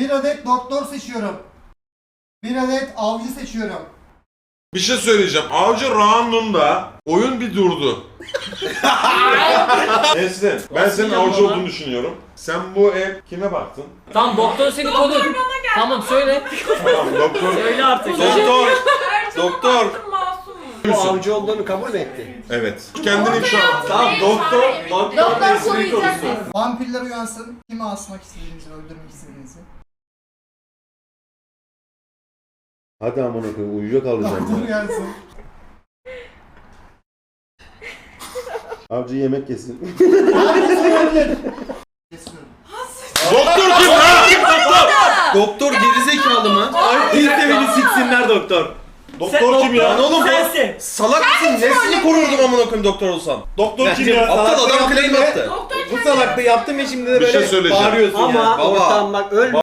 Bir adet doktor seçiyorum. Bir adet avcı seçiyorum. Bir şey söyleyeceğim. Avcı roundunda oyun bir durdu. Nesrin, ben senin avcı olduğunu düşünüyorum. Sen bu ev kime baktın? Tamam doktor seni kodu. Tamam söyle. Tamam doktor. Söyle artık. Doktor. Doktor. Bu avcı olduğunu kabul mü etti? Evet. Kendini ifşa Tamam doktor. Doktor. Doktor koruyacak bizi. Vampirler uyansın. Kimi asmak istediğinizi, öldürmek istediğinizi. Hadi amına koyayım uyuyakalacağım Doktor ya. uyansın. Avcı yemek yesin. Doktor kim lan? Doktor gerizekalı mı? Biz de beni siksinler doktor. Doktor kim ya? Lan oğlum Sensin. salak mısın? Nesini korurdum amına koyayım doktor olsam? Doktor kim ya? Aptal adam claim attı. Bu salaklığı yaptım ya şimdi de Bir şey böyle söyleyeceğim. bağırıyorsun Ama ya. Baba. Ortam bak ölme.